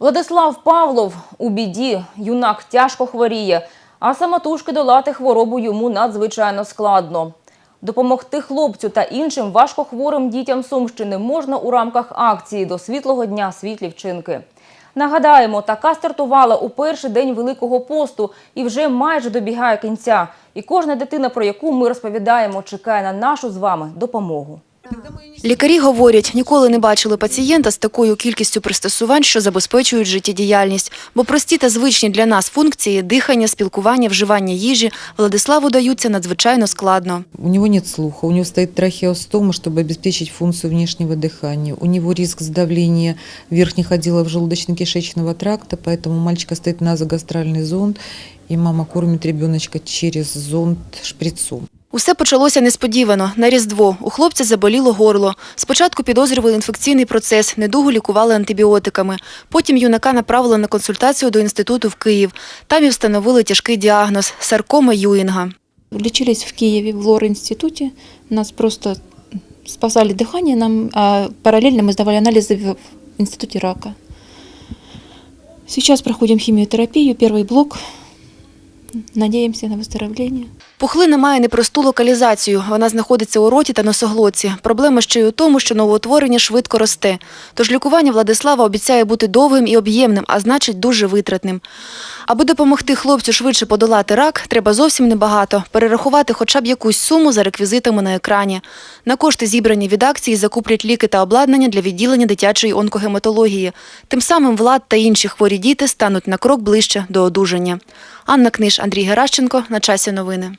Владислав Павлов у біді. Юнак тяжко хворіє, а самотужки долати хворобу йому надзвичайно складно. Допомогти хлопцю та іншим важкохворим дітям Сумщини можна у рамках акції до світлого дня світлі вчинки. Нагадаємо, така стартувала у перший день Великого посту і вже майже добігає кінця. І кожна дитина, про яку ми розповідаємо, чекає на нашу з вами допомогу. Лікарі говорять, ніколи не бачили пацієнта з такою кількістю пристосувань, що забезпечують життєдіяльність. Бо прості та звичні для нас функції – дихання, спілкування, вживання їжі – Владиславу даються надзвичайно складно. У него нет слуха, у него стоит трахеостома, чтобы обеспечить функцию внешнего дыхания. У него риск сдавления верхних отделов желудочно-кишечного тракта, поэтому у мальчика стоит назогастральный зонд, и мама кормит ребеночка через зонд шприцом. Усе почалося несподівано. На Різдво. У хлопця заболіло горло. Спочатку підозрювали інфекційний процес, недугу лікували антибіотиками. Потім юнака направили на консультацію до інституту в Київ. Там і встановили тяжкий діагноз – саркома Юінга. Лечились в Киеве в лор-институте. Нас просто спасали дыхание, нам, а параллельно мы сдавали анализы в в институте рака. Сейчас проходим химиотерапию, первый блок. Надеемся на выздоровление. Пухлина має непросту локалізацію. Вона знаходиться у роті та носоглотці. Проблема ще й у тому, що новоутворення швидко росте. Тож лікування Владислава обіцяє бути довгим і об'ємним, а значить дуже витратним. Аби допомогти хлопцю швидше подолати рак, треба зовсім небагато – перерахувати хоча б якусь суму за реквізитами на екрані. На кошти, зібрані від акції, закуплять ліки та обладнання для відділення дитячої онкогематології. Тим самим Влад та інші хворі діти стануть на крок ближче до одужання. Анна Книж, Андрій Геращенко. На часі новини.